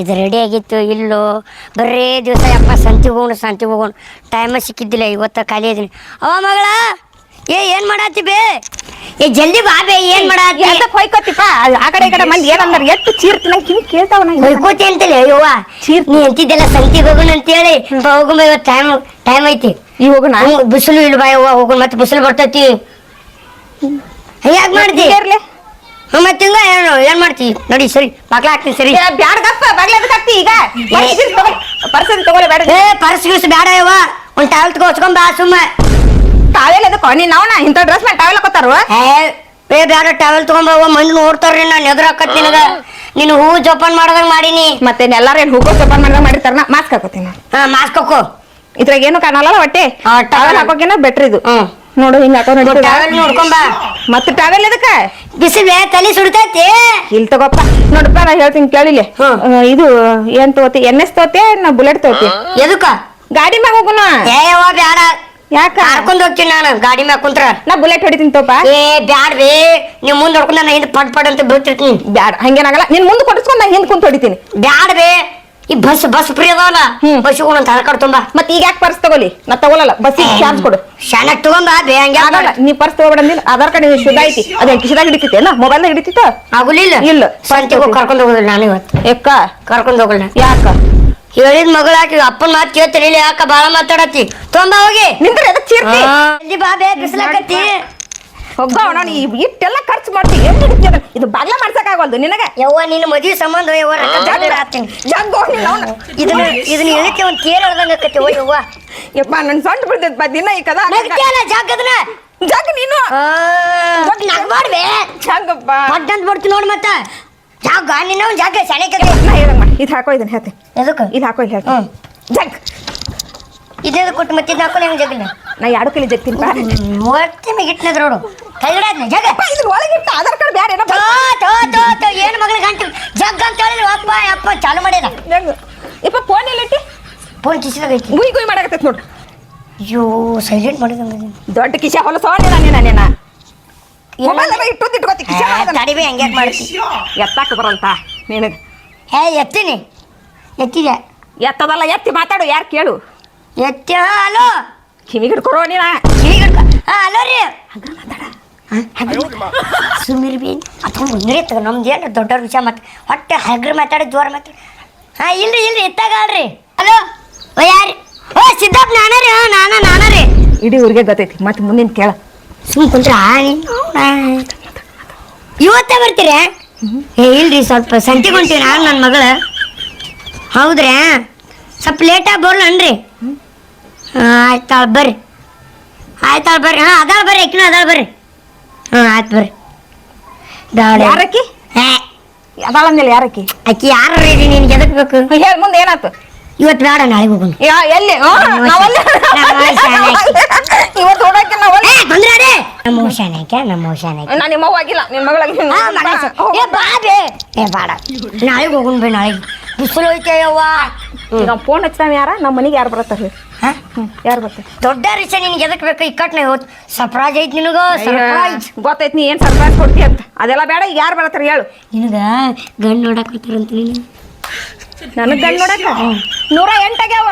ಇದು ರೆಡಿ ಆಗಿತ್ತು ಇಲ್ಲೋ ಬರೀ ದಿವಸ ಅಪ್ಪ ಸಂತಿ ಹೋಗೋಣ ಸಂತಿ ಹೋಗೋಣ. ಟೈಮ ಸಿಕ್ಕಿದ್ದಿಲ್ಲ ಇವತ್ತು ಖಾಲಿ ಇದೀನಿ. ಅವ ಮಗಳ ಏ ಏನು ಮಾಡತ್ತಿ ಬೇ? ಏ ಜಲ್ದಿ ಬಾ ಬೇ ಏನು ಮಾಡತ್ತಿ ಎದಕ್ ಹೊಯ್ಕೋತಿಪ್ಪ. ಆ ಕಡೆ ಈ ಕಡೆ ಮಂದಿ ಏನಂದ್ರ ಎಷ್ಟು ಚೀರ್ತಿ? ನಂಗೆ ಕಿವಿ ಕೇಳ್ತಾವ ನಂಗೆ. ಹೊಯ್ಕೋತಿ ಅಂತಲೇ ಯವ್ವ. ನೀ ಅಂತಿದ್ದೆಲ್ಲ ಸಂತಿಗೆ ಹೋಗೋಣ ಅಂತೇಳಿ. ಹೋಗುಮ ಇವತ್ತು ಟೈಮ್ ಟೈಮ್ ಐತಿ. ಈ ಹೋಗೋಣ? ಬಿಸಿಲು ಇಲ್ಲ ಬಾ ಯವ್ವ ಹೋಗೋಣ ಮತ್ತೆ ಬಿಸಿಲು ಬರ್ತೈತಿ. ಯಾಕೆ ಹ್ಞೂ ಮತ್ತೆ ಹಿಂಗ ಏನು ಏನ್ ಮಾಡ್ತಿ? ನೋಡಿ ಸರಿ ಬಾಗ್ಲ ಹಾಕ್ತೀನಿ ಸರಿ. ಬ್ಯಾಡ ಗಪ್ಪ ಬಾಗ್ಲ ಎದಕ್ ಹಾಕ್ತಿ ಈಗ? ಪರ್ಸನ್ ತಗೊಳ್ಳಿ ಬೇಡ ಏ ಪರ್ಸ್ ಗಿರ್ಸ್ ಬೇಡ ಇವ ಒಂದ್ ಟವೆಲ್ ತಗೋ ಹೊಚ್ಕೊಂಡ್ ಬಾ ಸುಮ್ಮ ಟಾವೆಲ್ ಎದಕ್ಕೋ ನೀನ್ ನಾ ಇಂಥ ಡ್ರೆಸ್ ಮೇಲೆ ಟಾವೆಲ್ ಹಾಕೋತಾರ? ಏ ಏ ಟಾವೆಲ್ ಟಾವಲ್ ತಗೊಂಬವ ಮಂದಿ ನೋಡ್ತಾರ್ರಿ ನಾನು ಎದುರು ಹಾಕತ್ ನಿನಗ? ನೀನು ಹೂ ಜೋಪಾನ್ ಮಾಡದಂಗ ಮಾಡೀನಿ. ಮತ್ತೆ ಎಲ್ಲಾರು ಏನ್ ಹೂಕೋ ಜಪಾನ್ ಮಾಡಿದಾಗ ಮಾಡಿರ್ತಾರ ಮಾಸ್ಕ್ ಹಾಕೋತೀನಿ ಹಾ ಮಾಸ್ಕ್ ಹಾಕೋ. ಇದ್ರಾಗ ಏನು ಕಾಣಲ್ಲ ಹೊಟ್ಟೆ. ಬೆಟ್ರಿ ಹಾಕೋಕಿನ ಬೆಟ್ರ್ ಇದು. ನೋಡು ಹಿಂಗ ಹಾಕೋ ಟಾವಲ್ ನೋಡ್ಕೊಂಡ್ ಬಾ. ಮತ್ತೆ ಟವೆಲ್ ಎದಕ್ಕ? ಬಿಸಿಲು ತಲೆ ಸುಡ್ತೈತಿ? ಇಲ್ ತಗೋಪ್ಪ. ನೋಡಪ್ಪ ನಾ ಹೇಳ್ತೀನಿ ಕೇಳಿಲಿ ಹ್ಮ್. ಇದು ಏನ್ ತಗೋತಿ? N S ತಗೋತಿ? ನಾ ಬುಲೆಟ್ ತಗೋತಿ. ಎದಕ್ಕ? ಗಾಡಿ ಮ್ಯಾಗ ಹೋಗುನ. ಏ ಯವ್ವ ಬ್ಯಾಡ. ಯಾಕ? ಹಾಕೊಂಡ್ ಹೋಗ್ತೀನಿ ನಾನು ಗಾಡಿ ಮ್ಯಾಗ ಕುಂತ್ರ. ನಾ ಬುಲೆಟ್ ಹೊಡಿತೀನಿ ತೋಪ. ಏ ಬ್ಯಾಡ್ರಿ ನೀವ್ ಮುಂದ್ ಹೊಡ್ಕೊಂಡ್ ನಾನು ಹಿಂದ್ ಪಟ್ ಪಡ್ ಅಂತ ಬೀಳ್ತಿರ್ತೀನಿ. ಬ್ಯಾಡ. ಹಂಗೇನಾಗಲ್ಲ ನಿನ್ ಮುಂದ್ ಕೊಡಿಸ್ಕೊಂಡ್ ನಾ ಹಿಂದ್ ಕುಂತ ಹೊಡಿತೀನಿ. ಬ್ಯಾಡ ಬೇ ಈ ಬಸ್ ಬಸ್ ಫ್ರೀ ಅದಾವಲ್ಲ? ಹ್ಮ್. ಬಸ್ ಅಂತ ಕಾರ್ಡ್ ತುಂಬಾ ಮತ್ತೆ ಈಗ ಯಾಕೆ ಪರ್ಸ್ ತಗೋಲಿ ನಾ ತಗೊಳಲ್ಲ ಬಸ್ಸಿಗೆ ಚಾರ್ಜ್ ಕೊಡು. ಶಾಣಕ್ ತಗೊಂಬ ಬೇ ಹಂಗೆ ಆಗಲ್ಲ ನೀ ಪರ್ಸ್ ತಗೋಬೇಡ ಅಂದಿಲ್ಲ ಆಧಾರ್ ಕಾರ್ಡ್ ನೀವು ಶುದ್ಧ ಐತಿ. ಅದೇ ಕಿಶದಾಗ ಮೊಬೈಲ್ ನಾಗ ಹಿಡಿತಿತ್ತ ಆಗುಲಿಲ್ಲ. ಇಲ್ಲ. ಸಂತಿಗೆ ಹೋಗಿ ಕರ್ಕೊಂಡ್ ಹೋಗುದಿಲ್ಲ ನಾನು ಇವತ್ತು. ಯಾಕ? ಕರ್ಕೊಂಡ್ ಹೋಗಲ್ಲ ಯಾಕ? ಹೇಳಿದ ಮಗಳಾಕಿ ಅಪ್ಪನ ಮಾತು ಕೇಳ್ತಿರಲಿಲ್ಲ ಯಾಕ ಬಾಳ ಮಾತಾಡತ್ತಿ? ತೊಂಬ ಹೋಗಿ. ನಿಂದ್ರ ಅದಕ್ಕೆ ಚೀರ್ತಿ? ಜಲ್ದಿ ಬಾ ಬೇ ಬಿಸಿಲಾಕತ್ತಿ? ಹೋಗ ನಾನು ಇಟ್ಟೆಲ್ಲ ಖರ್ಚು ಮಾಡ್ತಿ ಏನ್ ಹಿಡಿತಿ ಇದು ಬಾಗ್ಲ ಮಾಡ್ಸಕ್ಕಾಗಲ್ದು ನಿನಗೆ? ನಿನಗ ಯವ್ವ ನಿನ್ನ ಮದುವೆ ಸಂಬಂಧ ಯವ್ವ ರೊಕ್ಕ ಜಾಸ್ತಿ ಹಾಕ್ತೀನಿ ಜಗ್ ಹೋಗ್ ನೀನ್ ಅವ್ನ. ಇದನ್ನ ಇದನ್ನ ಹೇಳಿಕೆ ಒಂದು ಕೇರ್ ಹೇಳ್ದಂಗ ಆಕತಿ ಓ ಯವ್ವ. ಯಪ್ಪ ನನ್ ಸೊಂಟ ಬಿಡ್ತೈತ್ ಬಾ ದಿನ ಈ ಕದ ನಗ್ತಿಯಲ್ಲ ಜಾಗ ಅದನ್ನ? ಜಗ್ ನೀನು. ನಗ್ಬಾಡ್ಬೇ ಜಗ್ಗಪ್ಪ. ಪಡ್ ಅಂತ ಬಿಡ್ತೀನಿ ನೋಡಿ ಮತ್ತೆ. ಜಾಗ ನಿನ್ನ ಒಂದು ಜಾಗ ಸೆಣೆ ಕತೆ. ನಾ ಹೇಳಂಗ ಮಾಡಿ ಇದು ಹಾಕೋ ಇದನ್ನ ಹೇಳ್ತೀನಿ. ಎದಕ್ಕೆ? ಇದು ಹಾಕೋ ಇಲ್ಲಿ ಹೇಳ್ತೀನಿ. ಜಗ್ ಇದೇದು ಕೊಟ್ಟು ಮತ್ತೆ ಇದು ಹಾಕೊಂಡು ಹೆಂಗೆ ಜಗಲ್ಲ ನಾ ಎರಡು ಕಲಿ ಜಗ್ತೀನಿ ಬಾ. ಮೂವತ್ತೆ ನೋಡು. ಕೈಗಡಾದ್ನ ಜಗ. ಇದ್ರ ಒಳಗೆ ಇಟ್ಟ ಆಧಾರ್ ಕಾರ್ಡ್ ಬೇರೆ ಏನೋ ಏನು ಮಗಳ ಗಂಟು ಜಗ್ ಅಂತ ಹೇಳಿ ಅಪ್ಪ ಅಪ್ಪ ಚಾಲು ಮಾಡ್ಯಾರ ಇಪ್ಪ ಫೋನ್ ಎಲ್ಲಿ ಇಟ್ಟಿ? ಫೋನ್ ಕಿಸಿದಾಗ ಐತಿ ಗುಯ್ ಗುಯ್ ಮಾಡಾಕತ್ತೈತಿ ನೋಡು. ಅಯ್ಯೋ ಸೈಲೆಂಟ್ ಮಾಡಿದಂಗ ದೊಡ್ಡ ಕಿಶ ಹೊಲ ನೀನ ನೀನ ನೀನ ಮೊಬೈಲ್ ಎಲ್ಲ ಇಟ್ಕೋತಿ ಕಿಶ ಹಂಗ್ಯಾಕ್ ಮಾಡ್ತಿ. ಎತ್ತಾಕ ಬರಂತ ನಿನಗೆ ಹೇ ಎತ್ತೀನಿ. ಎತ್ತಿದೆ ಎತ್ತದಲ್ಲ ಎತ್ತಿ ಮಾತಾಡು ಯಾರು ಕೇಳು. ಎತ್ತಿ ಹಲೋ ಕಿವಿ ಹಿಡ್ಕೊರೋ ನೀನ ಕಿವಿ ಕಡ್ಕ ಹಾ ಹಲೋ ರೀ ಸುಮಿರ್ ಬಿ ಅಥವಾ ಮುಂದೆ ತಗ ನಮ್ದು ಏನು ದೊಡ್ಡವ್ರ ವಿಷಯ ಮತ್ತೆ ಹೊಟ್ಟೆ ಹಗ್ರ ಮಾತಾಡೋ ಜೋರ ಮಾತಾಡಿ ಹಾಂ ಇಲ್ರಿ ಇಲ್ರಿ ಎತ್ತಾಗಲ್ರಿ ಹಲೋ ಓ ಯಾರಿ ಓ ಸಿದ್ದಪ್ಪ ನಾನ ರೀ ಹಾಂ ನಾನ ನಾನ ರೀ ಇಡೀ ಊರಿಗೆ ಗೊತ್ತೈತಿ ಮತ್ತೆ ಮುಂದಿನ ಕೇಳ ಸುಮ್ ಕುಂತ್ರ ಇವತ್ತೇ ಬರ್ತೀರಿ ಏ ಇಲ್ರಿ ಸ್ವಲ್ಪ ಸಂತಿಗೆ ಹೊಂಟೀವಿ ನಾನು ನನ್ನ ಮಗಳು ಹೌದ್ರಾ ಸ್ವಲ್ಪ ಲೇಟಾಗಿ ಬರಲನ್ರಿ ಹಾಂ ಆಯ್ತಾಳ ಬರ್ರಿ. ಆಯ್ತಾಳ ಬರ್ರಿ. ಹಾಂ ಅದಾಳ ಬರ್ರಿ ಅಕ್ಕಿನ ಅದಾಳ ಬರ್ರಿ. ಹಾಂ ಆಯ್ತು ಬರ್ರಿ. ದಾಳ ಯಾರಕ್ಕಿ ಹೇ. ಅದಾಳ ಅಂದಿಲ್ಲ ಯಾರಕ್ಕಿ ಅಕ್ಕಿ? ಯಾರು ರೀ ನಿನ್ಗೆ ಎದಕ್ ಬೇಕು? ಹೇಳಿ ಮುಂದೆ ಏನಾಯ್ತು ಇವತ್ತು ಬೇಡ ನಾಳೆಗೆ ಹೋಗೋಣ. ಯಾ ಎಲ್ಲಿ? ನಾವಲ್ಲಿ ಇವತ್ತು ಹೊಡಕ್ಕೆ ನಾವಲ್ಲಿ ಬಂದ್ರ ರೀ ನಮ್ಮ ಶಾನಕ್ಕೆ ನಮ್ಮ ಶಾನಕ್ಕೆ ನಾನು ನಿಮ್ಮ ಅವ್ವ ಆಗಿಲ್ಲ ನಿಮ್ಮ ಮಗಳಾಗಿ. ಏ ಬಾ ಬೇ. ಏ ಬೇಡ. ನಾಳೆಗೆ ಹೋಗೋಣ ಬೇ ನಾಳೆಗೆ. ಬಿಸಿಲು ಐತೆ ಯವ್ವ. ನಾವು ಫೋನ್ ಹಚ್ತಾವ ಯಾರ? ನಮ್ಮ ಮನೆಗೆ ಯಾರು ಬರತ್ತಾರ ಹಾ? ಯಾರು ಬರ್ತಾರೆ ದೊಡ್ಡ ರಿಷ ನಿನ್ಗೆ ಎದಕ್ಕೆ ಬೇಕು ಇಕ್ಕಟ್ನೆ ಹೋತ್? ಸರ್ಪ್ರೈಸ್ ಐತಿ ನಿನಗ ಸರ್ಪ್ರೈಸ್ ಗೊತ್ತೈತಿ ನೀ ಏನು ಸರ್ಪ್ರೈಸ್ ಕೊಡ್ತಿ ಅಂತ. ಅದೆಲ್ಲ ಬೇಡ ಈಗ ಯಾರು ಬರ್ತಾರೆ ಹೇಳು. ನಿನಗ ಗಂಡು ನೋಡಕ್ ಬರ್ತಾರಂತ ನೀನು? ನನಗೆ ಗಂಡು ನೋಡಕ ನೂರ ಎಂಟಾಗ್ಯಾವ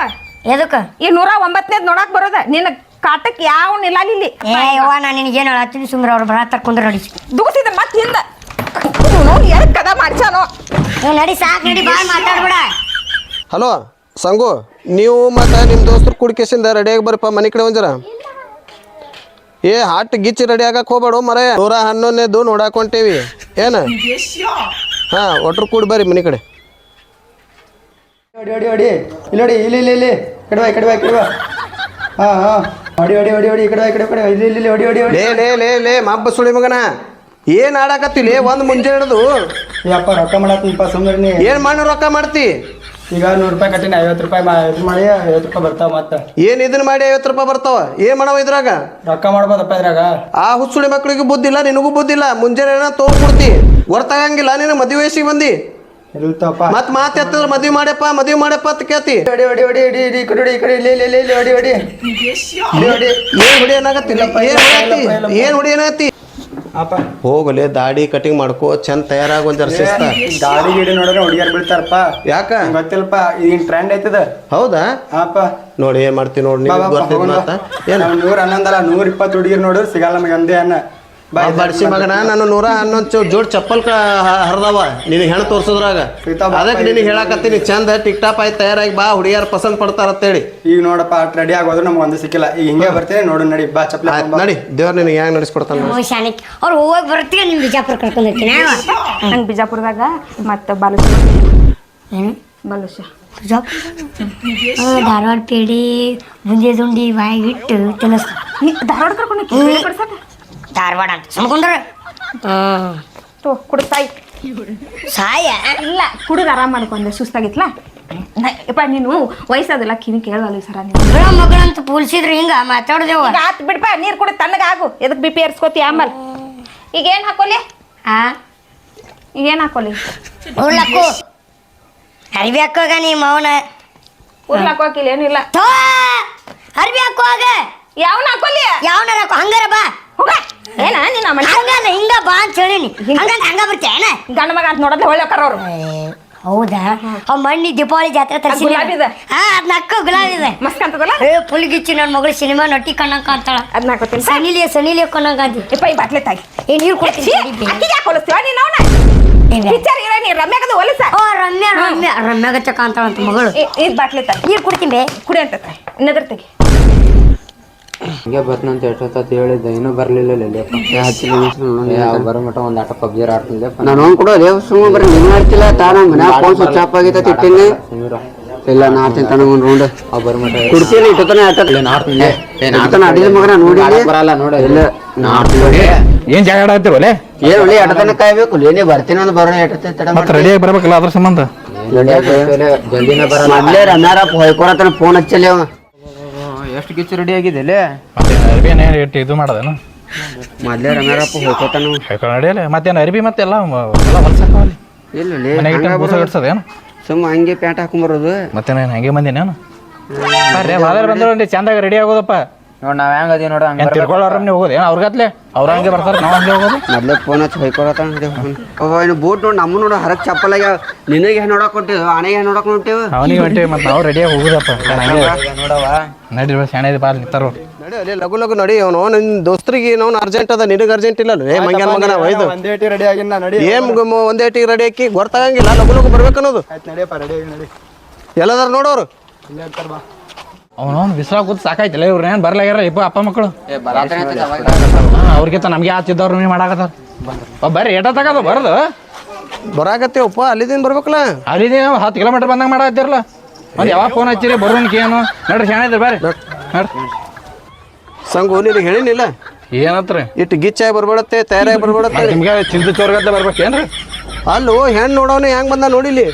ಎದಕ್ಕೆ? ಈ ನೂರ ಒಂಬತ್ತನೇದು ನೋಡಕ್ ಬರೋದ. ನಿನ್ನ ಕಾಟಕ್ಕೆ ಯಾವ ನಿಲ್ಲ ಇಲ್ಲಿ. ಏ ಯವ್ವ ನಾನು ನಿನಗೆ ಏನು ಹೇಳತ್ತೀನಿ ಸುಮ್ರ ಅವ್ರು ಬರತ್ತಾರ ಕುಂದ್ರ ನೋಡಿ ದುಗುಸಿದ ಮತ್ತೆ ಹಿಂದೆ ನೋಡಿ ಎದಕ್ ಕದ ಮಾಡ್ಸಾನೋ ಏ ನಡಿ ಸಾಕು ನಡಿ ಬಾಯ್ ಮಾತಾಡ್ಬೇಡ. ಹಲೋ ಸಂಗು. ನೀವು ಮತ್ತೆ ನಿಮ್ಮ ದೋಸ್ತರು ಕುಡ್ಕೇಸಿಂದ ರೆಡಿಯಾಗಿ ಬರಪ್ಪ ಮನೆ ಕಡೆ ಒಂಜರ ಏ ಹಾಟ್ ಗಿಚ್ಚಿ ರೆಡಿ ಆಗಕ್ಕೆ ಹೋಗ್ಬೇಡು ಮರ ನೂರ ಹನ್ನೊಂದನೇದು ನೋಡಾಕ್ ಹೊಂಟೇವಿ ಏನು? ಹಾಂ ಒಟ್ರು ಕೂಡಿ ಬರ್ರಿ ಮನೆ ಕಡೆ. ಹೊಡಿ ಹೊಡಿ ಹೊಡಿ ಇಲ್ಲಿ ನೋಡಿ ಇಲ್ಲಿ ಇಲ್ಲಿ ಇಲ್ಲಿ. ಕಡವಾ ಕಡವಾ ಕಡವಾ ಹಾಂ ಹಾಂ. ಹೊಡಿ ಹೊಡಿ ಹೊಡಿ ಹೊಡಿ ಈ ಕಡೆ ಈ ಕಡೆ ಇಲ್ಲಿ ಇಲ್ಲಿ ಹೊಡಿ ಹೊಡಿ ಹೊಡಿ ಲೇ ಲೇ ಲೇ ಲೇ ಮಬ್ಬ ಸುಳಿ ಮಗನ. ಏನು ಆಡಾಕತ್ತಿಲಿ ಒಂದು ಮುಂಜಾನೆ ಹಿಡಿದು? ಯಪ್ಪ ರೊಕ್ಕ ಸುಮ್ಮನೆ ಏನು ಮಾಡಿ ರೊಕ್ಕ ಮಾಡ್ತಿ? ಈಗ ನೂರು ರೂಪಾಯಿ ಕಟ್ಟಿನಿ ಐವತ್ತು ರೂಪಾಯಿ ಮಾ ಇದು ಮಾಡಿ ಐವತ್ತು ರೂಪಾಯಿ ಬರ್ತಾವ ಮತ್ತೆ. ಏನು ಇದನ್ನ ಮಾಡಿ ಐವತ್ತು ರೂಪಾಯಿ ಬರ್ತಾವ? ಏನ್ ಮಾಡವ ಇದ್ರಾಗ? ರೊಕ್ಕ ಮಾಡ್ಬೋದಪ್ಪ ಇದ್ರಾಗ. ಆ ಹುಚ್ಚುಳಿ ಮಕ್ಳಿಗೆ ಬುದ್ಧಿಲ್ಲ ನಿನಗೂ ಬುದ್ಧಿಲ್ಲ ಮುಂಜಾನೆ ಏನೋ ತೋರ್ಸ್ಬಿಡ್ತಿ ಹೊರತಾಗಂಗಿಲ್ಲ ನೀನು ಮದುವೆ ವಯಸ್ಸಿಗೆ ಬಂದಿ. ಇಲ್ತಪ್ಪ. ಮತ್ ಮಾತ ಎತ್ತಂದ್ರ ಮದ್ವಿ ಮಾಡಪ್ಪ ಮದ್ವಿ ಮಾಡ್ಯಪ್ಪ ಅಂತ ಕೇಳ್ತಿ. ಹೊಡಿ ಹೊಡಿ ಹೊಡಿ ಹೊಡಿ ಇಡಿ ಈ ಕಡೆ ಹೊಡಿ ಈ ಕಡೆ ಇಲ್ಲಿ ಇಲ್ಲಿ ಇಲ್ಲಿ ಇಲ್ಲಿ ಹೊಡಿ ಹೊಡಿ. ಇಲ್ಲಿ ಹೊಡಿ ಏನ್ ಹೊಡಿ ಏನಾಗತ್ತಿ? ಏನ್ ಹೊಡಿ ಏನಾಗತ್ತಿ? ಅಪ್ಪ ಹೋಗಲೆ ದಾಡಿ ಕಟಿಂಗ್ ಮಾಡ್ಕೋ ಚಂದ ತಯಾರಾಗಿ ಒಂದ್ ಜರ ಶಿಸ್ತ ಗಾಡಿ ಗಿಡಿ ನೋಡಿದ್ರೆ ಹುಡುಗಿಯರ್ ಬೀಳ್ತಾರಪ್ಪ. ಯಾಕ? ಗೊತ್ತಿಲ್ಲಪ್ಪ ಈಗ ಟ್ರೆಂಡ್ ಐತದ. ಹೌದಾ? ಅಪ್ಪ ನೋಡಿ ಏನ್ ಮಾಡ್ತೀವಿ ನೋಡಿ ನೀವು ಬರ್ತಿದ್ ಮಾತ ಏನ್? ನೂರ ಹನ್ನೊಂದಲ್ಲ ನೂರ ಇಪ್ಪತ್ತು ಹುಡುಗಿರ್ ನೋಡಿದ್ರೆ ಸಿಗಲ್ಲ ನಮಗೆ ಅಂದೇ ಅನ್ನ. ಬಡ್ಸಿ ಮಗನ ನಾನು ನೂರ ಹನ್ನೊಂದು ಜೋಡ್ ಚಪ್ಪಲ್ ಹರಿದವ. ನಿನಗೆ ಹೆಣ್ಣು ತೋರ್ಸೋದ್ರಾಗ. ಅದಕ್ಕೆ ನಿನಗೆ ಹೇಳಕತ್ತೀನಿ ಚಂದ ಟಿಕ್ ಟಾಪ್ ಆಯ್ತು ತಯಾರಾಗಿ ಬಾ ಹುಡುಗಿಯರು ಪಸಂದ್ ಪಡ್ತಾರ ಅಂತೇಳಿ. ಈಗ ನೋಡಪ್ಪ ರೆಡಿ ಆಗೋದ್ರೆ ನಮ್ಗೆ ಒಂದು ಸಿಕ್ಕಿಲ್ಲ. ಈಗ ಹಿಂಗೆ ಬರ್ತೀನಿ ನೋಡು ನಡಿ ಬಾ ಚಪ್ಪಲಿ ನಡಿ. ದೇವ್ರ ನಿನಗೆ ಹೆಂಗ್ ನಡೆಸ್ಕೊಡ್ತಾನೆ ಅವ್ರು ಹೋಗಿ ಬರ್ತೀವಿ ನಿಮ್ ಬಿಜಾಪುರ ಕರ್ಕೊಂಡು ಹೋಗ್ತೀನಿ ನಂಗೆ ಬಿಜಾಪುರದಾಗ ಮತ್ತೆ ಬಾಲುಶ ಏನು? ಬಾಲುಶ ಧಾರವಾಡ ಪೇಡಿ ಮುಂಜೆ ದುಂಡಿ ಬಾಯಿಗಿಟ್ಟು ಕೆಲಸ ಧಾರವಾಡ ಕರ್ಕೊಂಡು ಧಾರವಾಡ ಅಂತ. ಸುಮ್ಕೊಂಡ್ರ. ತೋ ಕುಡ್ತಾಯಿ ಸಾಯ. ಇಲ್ಲ ಕುಡಿದು ಆರಾಮ್ ಮಾಡ್ಕೊಂಡೆ ಸುಸ್ತಾಗಿತ್ಲಾ? ಯಪ್ಪ ನೀನು ವಯಸ್ಸಾದಿಲ್ಲ ಕಿವಿ ಕೇಳಲ್ಲ ಸರ ನೀನು? ಮಗಳ ಮಗಳಂತ ಪೂಲ್ಸಿದ್ರೆ ಹಿಂಗ ಮಾತಾಡ್ದೇವ. ಆತ್ ಬಿಡ್ಪ ನೀರು ಕುಡಿ ತಣ್ಣಗಾಗು ಎದಕ್ಕೆ ಬಿ ಪಿ ಏರ್ಸ್ಕೋತಿ ಆಮೇಲೆ. ಈಗ ಏನು ಹಾಕೋಲಿ? ಆ? ಈಗ ಏನು ಹಾಕೋಲಿ? ಉರ್ಲಕ್ಕು ಅರಿವಿ ಹಾಕೋಗ ನೀ ಮೌನ ಹಾಕೋಕಿಲ್ಲ ಏನಿಲ್ಲ ಅರಿವಿ ಹಾಕುವಾಗ ಯಾವನ ಹಾಕೋಲಿ? ಯಾವನ ಹಾಕೋ? ಹಂಗಾರ ಬಾ. ಹೋಗ. ಏನ ನೀನು ಮನೆ ಹಂಗಲ್ಲ ಹಿಂಗ ಬಾ ಅಂತ ಹೇಳಿನಿ. ಹಂಗಂತ ಹಂಗ ಏನ? ಗಂಡ ಮಗ ಅಂತ ನೋಡೋದು ಒಳ್ಳೆ ಕರೋರು ಹೌದಾ? ಅವ್ ಮಣ್ಣಿ ದೀಪಾವಳಿ ಜಾತ್ರೆ ತರಿಸಿ ಗುಲಾಬಿದ? ಹಾ ಅದ್ ನಕ್ಕ ಗುಲಾಬಿದೆ ಮಸ್ತ್ ಅಂತದಲ್ಲ ಏ ಪುಲ್ಗಿಚ್ಚಿ ನನ್ನ ಮಗಳು ಸಿನಿಮಾ ನಟಿ ಕಣ್ಣಂಕ ಅಂತಾಳ. ಅದನ್ನ ಹಾಕೋತೀನಿ. ಸನಿಲಿಯ ಸನಿಲಿಯ ಕಣ್ಣಂಕ ಅಂದಿ. ಯಪ್ಪ ಈ ಬಾಟ್ಲೆ ತಾಗಿ ಏ ನೀರು ಕೊಡ್ತೀನಿ ಅಕ್ಕಿ ಯಾಕೆ ಹೊಲಿಸ್ತೀವ ನೀನು ಅವನ. ಪಿಕ್ಚರ್ ಇರೋ ನೀ ರಮ್ಯಾಗದು ಹೊಲಿಸ? ಓ ರಮ್ಯಾ ರಮ್ಯಾ ರಮ್ಯಾಗ ಚಕ್ಕ ಅಂತಾಳ ಅಂತ ಮಗಳು. ಏ ಬಾಟ್ಲೆ ತಾಗಿ ನೀರು ಕುಡ್ತೀನಿ ಬೇ ಕುಡಿ ಅಂತ ಇನ್ನದ್ರ ತೆಗಿ. ಹಿಂಗೆ ಬರ್ತಾನಂತ ಎಷ್ಟೊತ್ತ ಹೇಳಿದ್ದೆ. ಇನ್ನೂ ಬರ್ಲಿಲ್ಲ ಬರೋ ಮಟ್ಟ ಒಂದ್ ಆಟ ಪಬ್ಜಿ ಆಡ್ತಿದ್ದೆ ನಾನು ಕೂಡ ದೇವ್ ಸುಮ್ಮನೆ ಬರ್ರಿ. ನೀನ್ ಮಾಡ್ತಿಲ್ಲ ತಾನ ಮನ್ಯಾಗ ಫೋನ್ ಸ್ವಿಚ್ ಆಫ್ ಆಗೈತೆ ತಿಟ್ಟಿನಿ. ಇಲ್ಲ ನಾ ತಿಂತಾನ ಒಂದ್ ರೌಂಡ್ ಅವ್ ಬರೋ ಮಟ್ಟ ಕುಡ್ತೀನಿ ಇಟ್ಟತನ ಆಟ. ಇಟ್ಟತನ ಅಡಿದ ಮಗನ ನೋಡಿ ಬರಲ್ಲ ನೋಡ. ಇಲ್ಲ ಏನ್ ಜಾಗ ಆಡತ್ತಿರಲ್ಲ ಏನ್ ಒಳ್ಳೆ ಎಟತನ ಕಾಯ್ಬೇಕು. ಏನೇ ಬರ್ತೀನಿ ಅಂತ ಬರೋ ಎಟತೆ ತಡ ಮತ್ತೆ ರೆಡಿಯಾಗಿ ಬರ್ಬೇಕಲ್ಲ ಅದ್ರ ಸಂಬಂಧ? ಮೊದ್ಲೇ ರಮ್ಯಾರ ಹೊಯ್ಕೊಳತನ ಫೋನ್ ಹಚ್ಚಲಿ ಅವ. ಎಷ್ಟು ಗಿಚ್ಚು ರೆಡಿ ಆಗಿದೆ ಅರ್ಬಿನೇ ಇಟ್ಟು ಇದು ಮಾಡೋದೇನು? ಮೊದ್ಲೇ ರಮ್ಯಾರಪ್ಪ ಹೊಯ್ಕೊತಾನ ಹೇಳ್ಕೊಂಡು ನಡೆಯಲ್ಲ ಮತ್ತೇನು ಅರ್ಬಿ ಮತ್ತೆ ಎಲ್ಲ ಹೊಲ್ಸಕ್ಕವಲ್ಲಿ ಇಲ್ಲ ಮನೆಗೆ ಇಟ್ಟು ಬೂಸ ಇಡ್ಸೋದೇನು? ಸುಮ್ಮ ಹಂಗೆ ಪ್ಯಾಂಟ್ ಹಾಕೊಂಬರೋದು ಮತ್ತೇನೇನು ಹಂಗೆ ಬಂದಿನೇನು ಬರ್ರಿ ಬಂದ್ರಿ ಚಂದಾಗ ರೆಡಿ ಆಗೋದಪ್ಪ. ನೋಡ್ ನಾವು ಹೆಂಗ್ ಅದೀವಿ ನೋಡ ಏನ್ ತಿರ್ಕೊಳ್ಳೋರ ನೀವು ಹೋಗೋದು? ಏನು ಅವ್ರಿಗತ್ಲೆ ಅವ್ರ ಹಂಗೆ ಬರ್ತಾರೆ ನಾವು ಹಂಗೆ ಹೋಗೋದು? ಮೊದ್ಲೇ ಫೋನ್ ಹಚ್ಚಿ ಹೊಯ್ಕೊಳತಾನ ಅವ ಇನ್ನು ಬೂಟ್ ನೋಡಿ ನಮ್ಮ ನೋಡಿ ಹರಕ್ ಚಪ್ಪಲ್ ಆಗ್ಯಾವ. ನಿನಗೆ ಹೆಣ್ಣು ನೋಡಕ್ ಹೊಂಟೇವು ಆನೆಗೆ ಹೆಣ್ಣು ನೋಡಕ್ ಹೊಂಟೇವು? ಅವನಿಗೆ ಹೊಂಟೇವಿ ಮತ್ತೆ ನಾವು ರೆಡಿಯಾಗಿ ಹೋಗುದಪ್ಪ. ಏನ್ ಹಂಗೆ. ಬಸ್ ನಡಿ ಶಾಣೆ ಬಾಲ್ ನಿಂತಾರ ನಡಿ ಅಲ್ಲಿ ಲಗು ಲಗು ನಡಿ ಅವನು. ನಿನ್ನ ದೋಸ್ತ್ರಿಗೆ ಅವ್ನು ಅರ್ಜೆಂಟ್ ಅದ ನಿನಗೆ ಅರ್ಜೆಂಟ್ ಇಲ್ಲ ಏ ಮಂಗ್ಯಾನ ಮಗನ ಒಯ್ದು. ಒಂದೇ ಏಟಿ ರೆಡಿ ಆಗಿನ ನಡಿ. ಏನ್ ಮುಗ- ಒಂದೇ ಟೀ ರೆಡಿ ಹಾಕಿ ಗೊತ್ತಾಗಂಗಿಲ್ಲ ಲಗು ಲಗು ಬರ್ಬೇಕನ್ನೋದು. ಆಯ್ತು ನಡಿಯಪ್ಪ ರೆಡಿ ಆಗಿ ನಡಿ. ಎಲ್ಲದಾರ ನೋಡೋರು? ಇಲ್ಲೇ ಇರ್ತಾರ ಬಾ. ಅವನವನು ಬಿಸಿಲಾಗ ಕೂತ್ ಸಾಕಾಯ್ತಿಲ್ಲ ಇವ್ರು ಏನು ಬರ್ಲಾಗ್ಯಾರ ಇಪ್ಪ ಅಪ್ಪ ಮಕ್ಕಳು ಅವ್ರಿಗಿಂತ ನಮಗೆ ಆತಿದ್ದವ್ರು ನೀವು ಮಾಡಾಕತ್ತಾರ. ಬರ್ರಿ ಏಟ ತಗೋದು ಬರಾಕತ್ತಿ ಬರಾಕತ್ತೇವಪ್ಪ ಅಲ್ಲಿದ್ದೀನಿ ಬರ್ಬೇಕಲ್ಲ? ಅಲ್ಲಿ ನೀವು ಹತ್ತು ಕಿಲೋಮೀಟರ್ ಬಂದಂಗೆ ಮಾಡತ್ತಿರಲ್ಲ ಒಂದು ಯಾವಾಗ ಫೋನ್ ಹಚ್ಚಿರಿ ಬರೋನ್ಕೆ ಏನು ನೋಡ್ರಿ ಶಾಣೆ ಇದ್ರಿ ಬರ್ರಿ. ನೋಡ್ರಿ. ಸಂಗು ನಿನಗೆ ಹೇಳಿನಿಲ್ಲ? ಏನತ್ರ? ಇಟ್ಟು ಗಿಚ್ಚಾಗಿ ಬರ್ಬೇಡತ್ತೆ ತಯಾರಾಗಿ ಬರ್ಬೇಡತ್ತೆ. ನಿಮ್ಗೆ ಚಿಂತೆ ಚೋರ್ಗತ್ತೆ ಬರ್ಬೇಕೇನ್ರಿ ಅಲ್ಲೋ ಹೆಣ್ಣು ನೋಡೋನು ಹೆಂಗ್ ಬಂದ ನೋಡಿಲಿ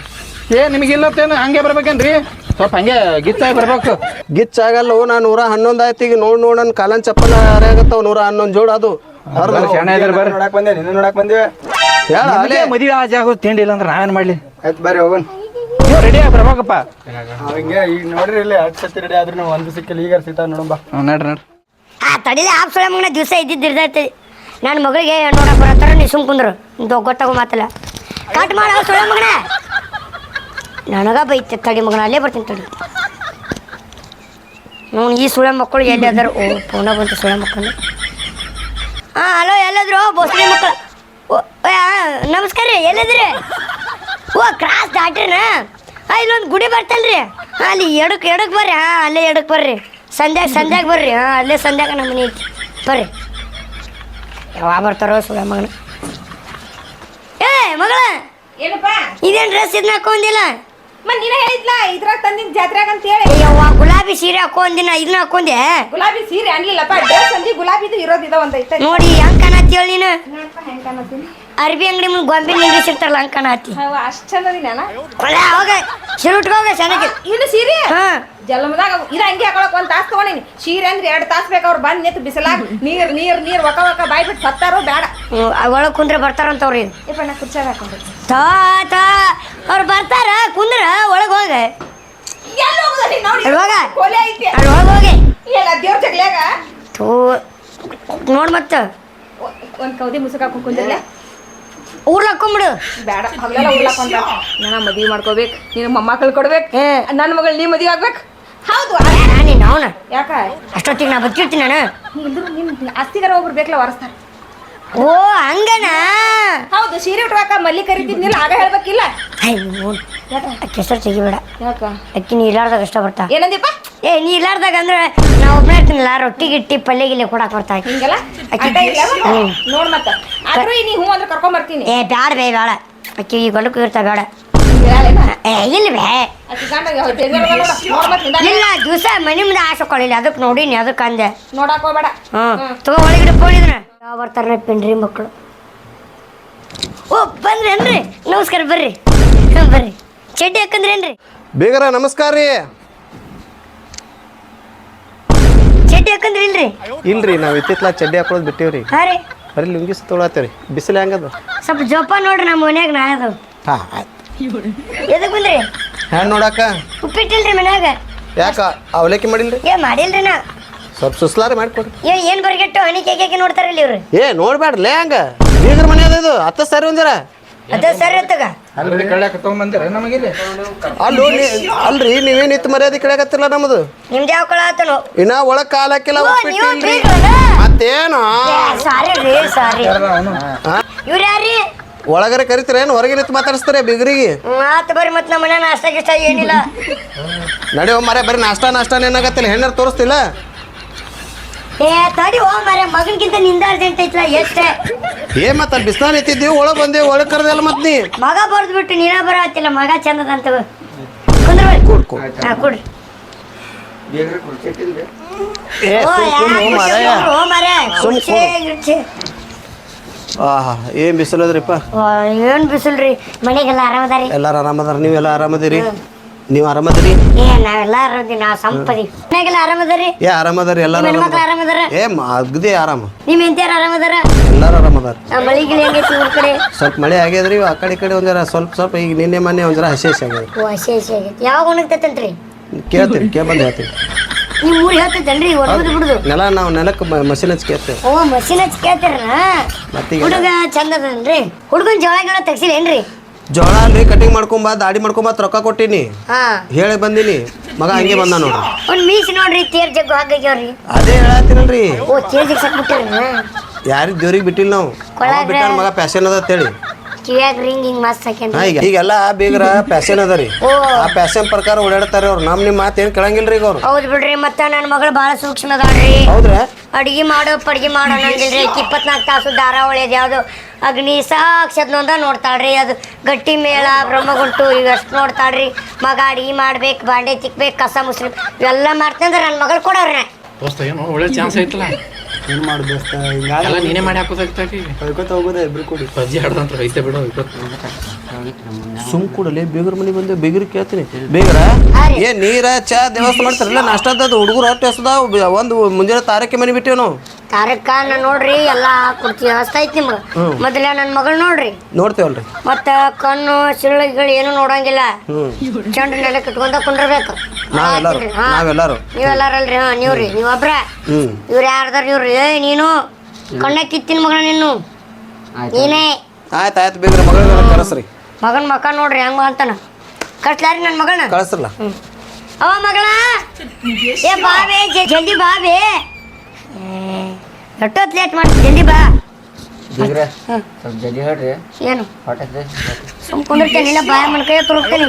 ಏ ನಿಮಗೆ ಇಲ್ಲತ್ತೇನು ಹಂಗೆ ಬರ್ಬೇಕೇನ್ರಿ? ಸ್ವಲ್ಪ ಹಂಗೆ ಗಿಚ್ಚಾಗಿ ಬರ್ಬೇಕು. ಗಿಚ್ಚಾಗಲ್ಲ ಆಗಲ್ಲ ನಾ ನೂರ ಹನ್ನೊಂದು ಆಯ್ತು. ಈಗ ನೋಡ್ ನೋಡನ್ ಕಾಲನ್ ಚಪ್ಪಲ್ ಆಗತ್ತಾವ ನೂರ ಹನ್ನೊಂದು ಜೋಡ್ ಅದು. ಹರ್ದು ಶಾಣೆ ಇದ್ರಿ ಬರ್ರಿ. ನೋಡಕ್ ಬಂದೆ ನಿನ್ನ ನೋಡಕ್ ಬಂದೆ. ಹೇಳ ಅಲ್ಲೇ ಮದುವೆ ಆಜ ಆಗೋದು ತಿಂಡಿ ಇಲ್ಲ ಅಂದ್ರೆ ನಾವೇನ್ ಮಾಡಲಿ? ಆಯ್ತು ಬರ್ರಿ ಹೋಗೋಣ. ರೆಡಿ ಬರ್ಬೇಕಪ್ಪ. ನಾವ್ ಹಿಂಗೆ ಈಗ ನೋಡ್ರಿ ಇಲ್ಲಿ ಹತ್ತು ಸತಿ ರೆಡಿ ಆದ್ರೂ ನಾವು ಒಂದು ಸಿಕ್ಕಿಲ್ಲ ಈಗ ಸಿಗ್ತಾವ ನೋಡಂಬ ಹ್ಞೂ ನಡ್ರಿ ನಡ್ರಿ. ಆ ತಡಿಲೆ ಆಪ್ ಸೊಳ್ಳೆ ಮಗನ ದಿವಸ ಇದ್ದಿದ್ದು ಇರ್ತೈತಿ. ನನ್ನ ಮಗಳಿಗೆ ನೋಡಕ್ ಬರತ್ತಾರ ನೀ ಸುಮ್ ಕುಂದ್ರು. ಗೊತ್ತಾಗೋ ಮಾತಲ್ಲ. ಕಟ್ ಮಾಡ ಸೊಳ್ಳೆ ಮಗನ. ನನಗ ಬೈತೆ ತಡಿ ಮಗನ ಅಲ್ಲೇ ಬರ್ತೀನಿ ತಡಿ. ನೋಡಿ ಈ ಸುಳೆ ಮಕ್ಕಳು ಎಲ್ಲಿ ಅದಾರ? ಓ ಪೂನ ಬಂತು ಸುಳೆ ಮಕ್ಕಳು. ಹಾಂ ಹಲೋ ಎಲ್ಲದ್ರು? ಬೋಸ್ಲಿ ಮಕ್ಕಳು. ಓ ನಮಸ್ಕಾರ ರೀ ಎಲ್ಲಿದ್ರಿ? ಓ ಕ್ರಾಸ್ ದಾಟ್ರಿನ? ಹಾಂ ಇಲ್ಲೊಂದು ಗುಡಿ ಬರ್ತಲ್ರಿ. ಹಾಂ ಅಲ್ಲಿ ಎಡಕ್ಕೆ ಎಡಕ್ಕೆ ಬರ್ರಿ. ಹಾಂ ಅಲ್ಲೇ ಎಡಕ್ಕೆ ಬರ್ರಿ. ಸಂಧ್ಯಾಗ ಸಂಧ್ಯಾಗ ಬರ್ರಿ. ಹಾಂ ಅಲ್ಲೇ ಸಂಧ್ಯಾಗ ನಮ್ಮ ಮನೆ ಐತಿ. ಬರ್ರಿ. ಯಾವಾಗ ಬರ್ತಾರೋ ಸುಳ ಮಗನ. ಏ ಮಗಳ ಏನಪ್ಪ? ಇದೇನು ಡ್ರೆಸ್ ಇದನ್ನ ಹಾಕೊಂಡಿಲ್ಲ ಮತ್ ನೀನ ಹೇಳಿದ್ಲ? ಇದ್ರಾಗ ತಂದಿನ ಜಾತ್ರೆಗ ಅಂತ ಹೇಳಿ. ಯವ್ವ ಗುಲಾಬಿ ಸೀರೆ ಹಾಕೊಂದಿನ ಇದನ್ನ ಹಾಕೊಂಡೆ? ಗುಲಾಬಿ ಸೀರೆ ಅನ್ಲಿಲ್ಲಪ್ಪ ಡ್ರೆಸ್ ಅಲ್ಲಿ ಗುಲಾಬಿದು ಇರೋದಿದ ಒಂದೈತೆ ನೋಡಿ ಹೆಂಗ್ ಕಾಣತ್ತೇಳಿ ನೀನು? ಹೆಂಗ್ ಕಾಣತ್ತೀನಿ. ಅರ್ಬಿ ಅಂಗಡಿ ಮುಂದೆ ಗೊಂಬೆ ನಿಂದ್ರಿಸಿರ್ತಾರಲ್ಲ ಹಂಗ್ ಕಾಣತ್ತಿ ಅವ ಅಷ್ಟ್ ಚಂದದಿನ ಒಳ್ಳೆ ಹೋಗ. ಹೋಗಿ ಚೆನ್ನಾಗಿ ಇನ್ನು ಸೀರೆ? ಹಾ. ಜಲಮದಾಗ ಇದು ಹಂಗೆ ಹಾಕೊಳಕ್ ಒಂದು ತಾಸ್ ತಗೊಂಡಿನಿ. ಸೀರೆ ಅಂದ್ರೆ ಎರಡ್ ತಾಸ್ ಬೇಕು ಅವ್ರು ಬಂದ್ ನಿಂತು ಬಿಸಿಲಾಗ ನೀರ್ ನೀರ್ ನೀರ್ ಒಕ ಒಕ ಬಾಯ್ ಬಿಟ್ಟು ಸತ್ತಾರೋ ಬೇಡ. ಒಳಗೆ ಕುಂದ್ರೆ ಬರ್ತಾರಂತವ್ರಿ ಇಪ್ಪ ನಾ ಕುರ್ಚಾಗ ಹಾಕೊಂಡಿರ್ತೀನಿ ತಾ ತಾ ಅವ್ರು ಬರ್ತಾರ ಕುಂದ್ರ ಒಳಗೆ ಹೋಗ. ಎಲ್ಲಿ ಹೋಗುದ ನೀನ್ ನೋಡಿ? ಅಲ್ಲಿ ಹೋಗ. ಕೊಲೆ ಐತಿ. ಅಲ್ಲಿ ಒಳಗೆ ಹೋಗಿ. ಎಲ್ಲ ದೇವ್ರ ಜಗ್ಲ್ಯಾಗ ಥೂ. ನೋಡ್ ಮತ್ತ. ಒಂದ್ ಕೌದಿ ಮುಸುಕ್ ಹಾಕೊಂಡ್ ಕುಂದಿರ್ಲೆ? ಊರ್ಲ ಹಾಕೊಂಬಿಡು ಬೇಡ ಹಗಲೆಲ್ಲ ಉರ್ಲಾಕೊಂಡ ನನ್ನ ಮದ್ವೆ ಮಾಡ್ಕೋಬೇಕು ನಿನ್ನ ಮೊಮ್ಮಕ್ಕಳು ಕೊಡ್ಬೇಕು ಏ. ನನ್ನ ಮಗಳು ನೀ ಮದ್ವಿ ಆಗ್ಬೇಕು. ಹೌದು ನಾನು ಅವನ ಯಾಕ? ಅಷ್ಟೊತ್ತಿಗೆ ನಾ ಬರ್ತಿರ್ತೀನಿ ನಾನು. ಇಲ್ದ್ರು ನಿಮ್ಮ ಆಸ್ತಿಗಾರ ಒಬ್ರು ಬೇಕಲ್ಲ ಒರೆಸ್ತಾರೆ ಓ ಹಂಗನಾ? ಹೌದು ಸೀರೆ ಉಟ್ರಾಕ ಮಲ್ಲಿ ಕರಿತಿದ್ನಿಲ್ಲ ಆಗ ಹೇಳ್ಬೇಕಿಲ್ಲ. ಕೆಸರು ತೆಗಿಬೇಡ. ಯಾಕ? ಅಕ್ಕಿ ನೀ ಇಲ್ಲಾರ್ದಾಗ ಅಷ್ಟ ಬರ್ತಾ ಏನಂದಿಪ್ಪ ಏ ನೀ ಇಲ್ಲಾರ್ದಾಗ ಅಂದ್ರೆ ನಾ ಒಬ್ಬನೇ ಇರ್ತೀನಿಲ್ಲ ರೊಟ್ಟಿ ಗಿಟ್ಟಿ ಪಲ್ಯ ಗಿಲ್ಲೆ ಕೊಡಕ್ ಬರ್ತಾ ಆಕಿ. ಹಿಂಗೆಲ್ಲ? ಅಡ್ಡ ಇಲ್ಲ? ನೋಡ್ ಮತ್ತ. ಆದ್ರೂ ನೀ ಹ್ಞೂ ಅಂದ್ರೆ ಕರ್ಕೊಂಡ್ ಬರ್ತೀನಿ. ಏ ಬ್ಯಾಡ ಬೇ ಬೇಡ ಅಕ್ಕಿ ಈ ಗಂಡಕ್ಕೂ ಇರ್ತಾ ಬೇಡ? ಏ ಇಲ್ಲ ಬೇ. ಇಲ್ಲ ದಿವಸ ಮನೆ ಮುಂದೆ ಆಸೆ ಕೊಡಲಿಲ್ಲ. ಅದಕ್ಕೆ ನೋಡೀನಿ ಅದಕ್ಕೆ ಅಂದೆ. ನೋಡಾಕ್ ಹೋಗ್ಬೇಡ. ಹ್ಞೂ ತಗೋ ಒಳಗಿಡ ಪೋಣಿದ್ರ ಯಾವ ಬರ್ತಾರ ಪಿಂಡ್ರಿ ಮಕ್ಕಳು ಓ ಬಂದ್ರೇನ್ರಿ? ನಮಸ್ಕಾರ ಬರ್ರಿ. ಬರ್ರಿ. ಚಡ್ಡಿ ಹಾಕಂದ್ರೇನ್ರಿ? ಬೇಗರ ನಮಸ್ಕಾರ ರೀ ಚಡ್ಡಿ ಹಾಕಂದ್ರಿ ಇಲ್ರಿ ನಾವು ಇತ್ತಿತ್ಲಾಗ ಚಡ್ಡಿ ಹಾಕೊಳ್ಳೋದು ಬಿಟ್ಟಿವ್ರಿ. ಹಾಂ ರೀ. ಬರೀ ಲುಂಗಿ ತೊಗೊಳತ್ತೀರಿ ಬಿಸಿಲು ಹೆಂಗದ? ಸ್ವಲ್ಪ ಜೋಪ ನೋಡ್ರಿ ನಮ್ಮ ಮನ್ಯಾಗ ನಾ ಅದು ಹಾಂ ಎದಕ್ಕೆ ಬಂದ್ರಿ? ಹ್ಯಾಂಗ ನೋಡಾಕ ಉಪ್ಪಿಟ್ಟಿಲ್ರಿ ಮನ್ಯಾಗ. ಯಾಕ ಅವಲಕ್ಕಿ ಮಾಡಿಲ್ರಿ? ಏ ಮಾಡಿಲ್ರಿ ನಾ ಸ್ವಲ್ಪ ಸುಸ್ಲಾರ ಮಾಡ್ಕೊಡ್ರಿ. ಏ ಏನು ಬರ್ಗೆಟ್ಟು ಹಣಿ ಕೇಕೆ ನೋಡ್ತಾರಲ್ಲ ಇವ್ರು? ಏ ನೋಡ್ಬೇಡ್ಲೇ ಹಂಗ? ಬೀಗ್ರ ಮನೆ ಅದ ಇದು ಹತ್ತ ಸರಿ ಒಂಜರ ಅದ ಸರಿ ತಗ. ಅಲ್ರಿ ಕಳ್ಯಾಕ ತಗೊಂಬಂದಿರ ನಮಗಿಲ್ಲಿ? ಅಲ್ಲೋ ಅಲ್ರಿ ನೀವೇನ್ ಇತ್ತು ಮರ್ಯಾದೆ ಕೇಳಕತ್ತಿಲ್ಲ ನಮ್ಮದು ನಿಮ್ದು ಯಾವ ಕಳ ಆತನು? ಇನ್ನ ಒಳಗ್ ಕಾಲ್ ಹಾಕಿಲ್ಲ ನೀವು? ಮತ್ತೇನು? ಸಾರಿ ರೀ ಸಾರಿ. ಇವ್ರು ಯಾರ್ರಿ? ಒಳಗರೆ ಕರಿತೀರೇನು ಹೊರಗೆ ನಿಂತು ಮಾತಾಡಿಸ್ತಾರೆ ಬಿಗ್ರಿಗೆ? ಮಾತು ಬರ್ರಿ ಮತ್ತೆ ನಮ್ಮ ಮನೆ ನಾಷ್ಟ ಗಿಷ್ಟ ಏನಿಲ್ಲ. ನಡೆಯೋ ಮರೆ ಬರೀ ನಾಷ್ಟಾ ನಾಷ್ಟ ಏನಾಗತ್ತಿಲ್ಲ? ಹೆಣ್ಣರ್ ತೋರಿಸ್ತಿಲ್ಲ? ಏ ತಡಿ ಓ ಮರೆ ಮಗನ್ಗಿಂತ ನಿಂದ ಅರ್ಜೆಂಟ್ ಐತ್ಲ ಎಷ್ಟೇ. ಏ ಮತ್ತ ಬಿಸ್ಲಾನ್ ಎತ್ತಿದ್ದೀವಿ ಒಳಗ್ ಬಂದೆ ಒಳಗ್ ಕರ್ದಲ್ಲ ಮತ್ ನೀ. ಮಗ ಬರ್ದು ಬಿಟ್ಟು ನೀನ ಬರ ಹತ್ತಿಲ್ಲ ಮಗ ಚಂದದ ಅಂತ ಕುಂದ್ರ. ಕೂಡ್ ಕೂಡ್. ಹಾ ಕೊಡ್ರಿ ಏ ಓ ಸುಮ್ ಕುಂದ್ರು ಮಾರಾಯ. ಓ ಮರೆ ಸುಮ್ ಕುರ್ಚಿ, ಗಿರ್ಚಿ. ಆಹಾ ಏನ್ ಬಿಸಿಲದ್ರಿಪ್ಪ ಓ, ಏನ್ ಬಿಸಿಲ್ರಿ? ಮನೆಗೆಲ್ಲ ಆರಾಮದಾರಿ? ಎಲ್ಲಾರು ಆರಾಮದಾರ ನೀವೆಲ್ಲ ಆರಾಮದಿರಿ? ನೀವು ಆರಾಮದ್ರಿ? ಏ ನಾವೆಲ್ಲ ಆರಾಮದಿ ನಾವ್ ಸಂಪದಿ ಮನೆಗೆಲ್ಲ ಆರಾಮದಾರಿ? ಏ ಆರಾಮದಾರಿ ಎಲ್ಲಾರು ಆರಾಮದಾರ. ಏ ಮ- ಅಗ್ದಿ ಆರಾಮ. ನಿಮ್ ಎಂತ ಆರಾಮದಾರ? ಎಲ್ಲಾರು ಆರಾಮದಾರ. ಹೆಂಗೈತಿ ಊರ್ ಕಡೆ? ಸ್ವಲ್ಪ ಮಳೆ ಆಗ್ಯದ್ರಿ ಆ ಕಡೆ ಈ ಕಡೆ ಒಂದರ ಸ್ವಲ್ಪ ಸ್ವಲ್ಪ ಈಗ ನಿನ್ನೆ ಮೊನ್ನೆ ಒಂದರ ಹಸಿ ಹಸಿ ಆಗ್ಯದ ಓ ಹಸಿ ಹಸಿ ಆಗೈತಿ ಯಾವಾಗ ಒಣಗ್ತೈತಂತ್ರಿ? ಕೇಳ್ತೀರಿ ಕೇ ಬಂದು ಹೇಳ್ತೀವಿ ನಿಮ್ ಊರ್ ಹೇಳ್ತೈತೇನ್ರಿ ಒಣಗುದು ಬಿಡುದು? ನೆಲ ನಾವು ನೆಲಕ್ಕೆ ಮಷಿನ್ ಹಚ್ಚಿ ಕೇಳ್ತೇವೆ. ಓ ಮಷಿನ್ ಹಚ್ಚಿ ಕೇಳ್ತಾರ ಮತ್ತೀಗ? ಹುಡುಗ ಹುಡುಗನ್ ಜೋಳ ಗಿಳ ತೆಗ್ಸಿಲೇನ್ರಿ ಜೋಳ ಅಲ್ರಿ ಕಟಿಂಗ್ ಮಾಡ್ಕೊಂಬಾ ದಾಡಿ ಮಾಡ್ಕೊಂಬ ರೊಕ್ಕ ಕೊಟ್ಟಿನಿ. ಹಾ. ಹೇಳಿ ಬಂದಿನಿ. ಮಗ ಹಂಗೆ ಬಂದ ನೋಡ್ರಿ ಒಂದ್ ಮೀಸ್ ನೋಡ್ರಿ ತೇರ್ ಜಗ್ಗು ಹಾಗಾಗ್ಯಾವ್ರಿ. ಅದೇ ಹೇಳತ್ತೀನಲ್ರಿ. ಓ ತೇರ್ ಜಗ್ ಸಕ್ಬಿಟ್ಟಿರಿ ಯಾರಿಗೆ ದೇವ್ರಿಗೆ ಬಿಟ್ಟಿಲ್ಲ ನಾವು. ಕೊಳಾಗ್ರೆ. ಮಗ ಪ್ಯಾಶನ್ ಅದ ಅಂತೇಳಿ ಕಿವ್ಯಾಗ ರಿಂಗ್ ಹಿಂಗ್ ಮಸ್ತ್ ಹಾ ಹಾಕ್ಯಾನ್ರಿ ಈಗ. ಈಗೆಲ್ಲ ಬೀಗ್ರ ಪ್ಯಾಶನ್ ಅದ ರೀ ಓ. ಆ ಪ್ಯಾಶನ್ ಪ್ರಕಾರ ಓಡಾಡ್ತಾರೆ ಅವ್ರು. ನಮ್ ನಿಮ್ಮ ಮಾತು ಏನು ಕೇಳಂಗಿಲ್ಲ ಈಗ ಅವ್ರು. ಹೌದ್ ಬಿಡ್ರಿ ಮತ್ತ ನನ್ನ ಮಗಳು ಬಹಳ ಸೂಕ್ಷ್ಮ ಅದಾಳ್ರಿ. ಹೌದ್ರಾ? ಅಡಿಗೆ ಮಾಡೋ ಪಡ್ಗೆ ಮಾಡೋ ಅನ್ನಂಗಿಲ್ರಿ. ಇಪ್ಪತ್ನಾಲ್ಕು ತಾಸು ಧಾರಾವಳಿ ಅದ ಯಾವುದು ಅಗ್ನಿ ಸಾಕ್ಷದ್ನೊಂದ ನೋಡ್ತಾಳ್ರಿ. ಅದು ಗಟ್ಟಿ ಮೇಳ ಬ್ರಹ್ಮಗುಂಟು ಇವೆಷ್ಟು ನೋಡ್ತಾಳ್ರಿ. ಮಗ ಅಡಿಗೆ ಮಾಡ್ಬೇಕು ಬಾಂಡೆ ತಿಕ್ಬೇಕು ಕಸ ಮುಸ್ಲಿಂ ಇವೆಲ್ಲ ಮಾಡ್ತಂದ್ರೆ ನನ್ನ ಮಗಳು ಕೊಡೋರ್ನ. ದೋಸ್ತ ಏನು ಒಳ್ಳೆ ಚಾನ್ಸ್ ಐತಲ್ಲ. ಏನು ಮಾಡು ದೋಸ್ತ ಎಲ್ಲ ನೀನೇ ಮಾಡಿ ಹಾಕೋದಾಗ್ತಾಕಿ ಕಳ್ಕೊತ ಹೋಗೋದ ಇಬ್ರು ಕೂಡಿ? ಪಬ್ಜಿ ಆಡ್ದಂತ ಐತೆ ಬಿಡೋ ಸುಮ್ ಕೂಡಲೇ ಬೇಗರ ಮನೆ ಬಂದೆ ಬೇಗರ್ ಕೇಳ್ತೀನಿ. ಬೇಗರ? ಏ ನೀರ ಚಾ ದೇವಸ್ಥಾನ ಮಾಡ್ತಾರಲ್ಲ ನಾಷ್ಟ ಹುಡುಗರು ಹೊಟ್ಟೆ ಹಸದ? ಒಂದು ಮುಂಜಾನೆ ತಾರಕ್ಕೆ ಮನೆ ಬಿಟ್ಟೇವ್ ನಾವು ತಾರಕ್ಕ ನಾನು ನೋಡ್ರಿ ಎಲ್ಲಾ ಕೊಡ್ತೀವಿ ವ್ಯವಸ್ಥೆ ಐತಿ ನಿಮ್ಗ. ಮೊದಲ ನನ್ನ ಮಗಳು ನೋಡ್ರಿ. ನೋಡ್ತೇವಲ್ರಿ. ಮತ್ತ ಕಣ್ಣು ಸಿಳ್ಳುಗಳು ಏನು ನೋಡಂಗಿಲ್ಲ. ಚಂಡ ನೆಲ ಕಟ್ಕೊಂಡ ಕುಂಡಿರ್ಬೇಕು ನಾವೆಲ್ಲರೂ ಹಾ. ನಾವೆಲ್ಲರೂ. ನೀವೆಲ್ಲಾರಲ್ರಿ ಹಾ ನೀವ್ರಿ ನೀವೊಬ್ರ? ಇವ್ರ ಯಾರ್ದಾರ ಇವ್ರಿ? ಏ ನೀನು? ಕಣ್ಣ ಕಿತ್ತಿನ ಮಗಳ ನೀನು ನೀನೇ? ಆಯ್ತು ಆಯ್ತು ಬೇಗರ ಮಗಳ ಕಳಿಸ್ರಿ ಮಗನ್ ಮಕ್ಕ ನೋಡ್ರಿ ಹೆಂಗ ಅಂತಾನ. ಕಟ್ಲಾರಿ ನನ್ನ ಮಗನ? ಕಳಿಸ್ರಲ್ಲ. ಅವ ಮಗಳ? ಏ ಬಾಬೆ ಜಲ್ದಿ ಬಾಬೆ ಎಷ್ಟೊತ್ತು ಲೇಟ್ ಮಾಡಿ ಜಲ್ದಿ ಬಾ. ಬಿಗ್ರೆ ಸ್ವಲ್ಪ ಜಲ್ದಿ ಹೇಳ್ರಿ. ಏನು? ಹೊಟ್ಟೆ ಸುಮ್ ಕುಂದಿರ್ತೇನೆ ಇಲ್ಲ ಬಾಯ ಮನ್ ಕೈ ತುರುಕ್ತೇನೆ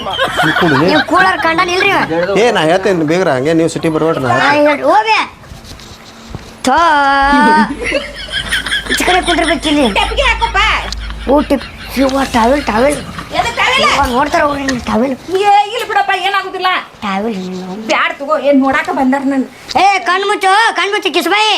ನೀವು ಕೂಳರ್ ಕಂಡನ್ ಇಲ್ರಿ ಇವ? ಏ ನಾ ಹೇಳ್ತೇನೆ ಬೇಗ್ರ ಹಂಗೆ ನೀವು ಸಿಟಿ ಬರ್ಬೇಡ್ರಿ ನಾ ಹೇಳ್ರಿ. ಹೋಗ್ಬೆ ಥೋ. ಈಚೆ ಕಡೆ ಕುಂದಿರ್ಬೇಕಿಲ್ಲಿ. ಟೆಪ್ಗೆ ಹಾಕೋಪ್ಪ. ಊಟ ಇವ ಟಾವೆಲ್ ಟಾವೆಲ್ ಎದಕ್ ತಾವಿಲ್ಲ? ನೋಡ್ತಾರ ಹೋಗ್ರಿ ಟಾವೆಲ್ ಏ ಇಲ್ಲಿ ಬಿಡಪ್ಪ ಏನಾಗುದಿಲ್ಲ. ಟಾವೆಲ್ ಬ್ಯಾಡ್ ತಗೋ ಏನ್ ನೋಡಾಕ ಬಂದಾರ ನನ್. ಏ ಕಣ್ಣು ಮುಚ್ಚು ಕಣ್ಣು ಮುಚ್ಚು ಕಿಸ್ಬಾಯಿ.